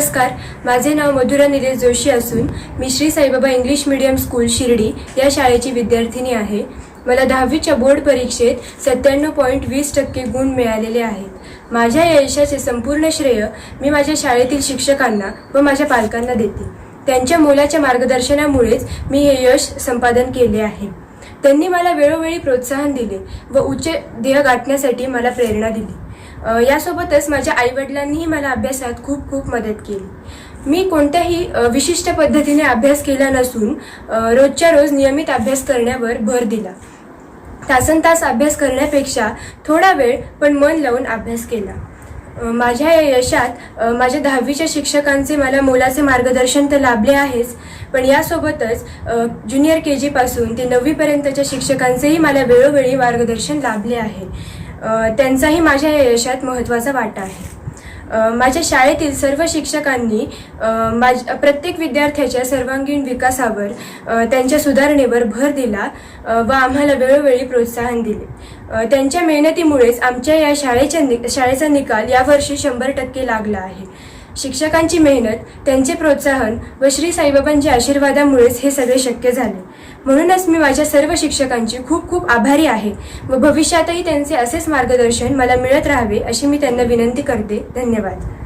नमस्कार. माझे नाव मधुरा निलेश जोशी असून मी Shri Saibaba English medium school Shirdi या शाळेची विद्यार्थिनी आहे. मला दहावीच्या बोर्ड परीक्षेत सत्त्याण्णव पॉईंट वीस टक्के गुण मिळालेले आहेत. माझ्या या यशाचे संपूर्ण श्रेय मी माझ्या शाळेतील शिक्षकांना व माझ्या पालकांना देते. त्यांच्या मोलाच्या मार्गदर्शनामुळेच मी हे यश संपादन केले आहे. त्यांनी मला वेळोवेळी प्रोत्साहन दिले व उच्च ध्येय गाठण्यासाठी मला प्रेरणा दिली. यासोबतच माझ्या आईवडिलांनीही मला अभ्यासात खूप खूप मदत केली. मी कोणत्याही विशिष्ट पद्धतीने अभ्यास केला नसून रोजच्या रोज नियमित अभ्यास करण्यावर भर दिला. तासन तास अभ्यास करण्यापेक्षा थोडा वेळ पण मन लावून अभ्यास केला. माझ्या या यशात माझ्या दहावीच्या शिक्षकांचे मला मोलाचे मार्गदर्शन तर लाभले आहेच पण यासोबतच ज्युनियर के जीपासून ते नववीपर्यंतच्या शिक्षकांचेही मला वेळोवेळी मार्गदर्शन लाभले आहे. त्यांचाही माझ्या यशात महत्त्वाचा वाटा आहे. माझ्या शाळेतील सर्व शिक्षकांनी अ, माझ प्रत्येक विद्यार्थ्याच्या सर्वांगीण विकासावर त्यांच्या सुधारणेवर भर दिला व आम्हाला वेळोवेळी प्रोत्साहन दिले. त्यांच्या मेहनतीमुळेच आमच्या या शाळेच्या नि शाळेचा निकाल यावर्षी शंभर टक्के लागला आहे. शिक्षकांची मेहनत त्यांचे प्रोत्साहन व श्री साईबाबांच्या आशीर्वादामुळेच हे सगळे शक्य झाले. म्हणूनच मी माझ्या सर्व शिक्षकांची खूप खूप आभारी आहे व भविष्यातही त्यांचे असेच मार्गदर्शन मला मिळत राहावे अशी मी त्यांना विनंती करते. धन्यवाद.